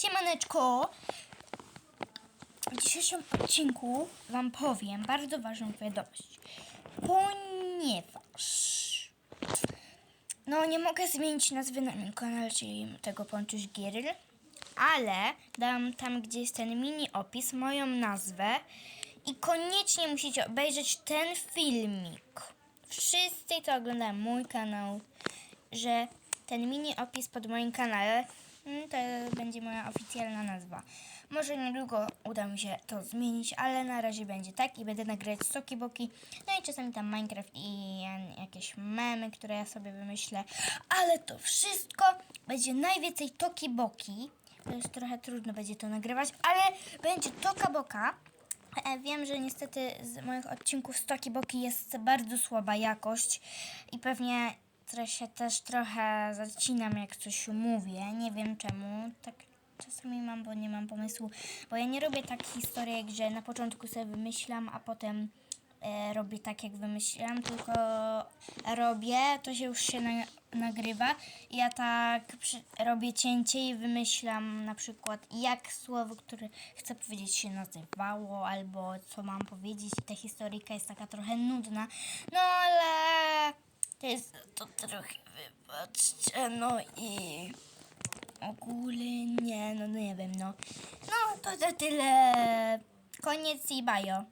Siemaneczko! W dzisiejszym odcinku Wam powiem bardzo ważną wiadomość. Ponieważ no nie mogę zmienić nazwy na moim kanale, czyli tego Ponczuś Giryl, ale dam tam, gdzie jest ten mini opis, moją nazwę i koniecznie musicie obejrzeć ten filmik. Wszyscy, co oglądają mój kanał, że ten mini opis pod moim kanale to będzie moja oficjalna nazwa. Może niedługo uda mi się to zmienić, ale na razie będzie tak i będę nagrywać soki boki, no i czasami tam Minecraft i jakieś memy, które ja sobie wymyślę, ale to wszystko będzie najwięcej toki boki. To trochę trudno będzie to nagrywać, ale będzie toka boka. E, Wiem, że niestety z moich odcinków Stoki Boki jest bardzo słaba jakość i pewnie trochę się też trochę zacinam, jak coś mówię. Nie wiem czemu. Tak czasami mam, bo nie mam pomysłu. Bo ja nie robię tak historyjek, że na początku sobie wymyślam, a potem e, robię tak, jak wymyślam, tylko robię, to się już się na, nagrywa. Ja tak przy, robię cięcie i wymyślam na przykład, jak słowo, które chcę powiedzieć, się nazywało, albo co mam powiedzieć. Ta historyjka jest taka trochę nudna, no ale jest to trochę, wybaczcie, no i ogólnie, no nie wiem, no. No to to tyle. Koniec i bajo.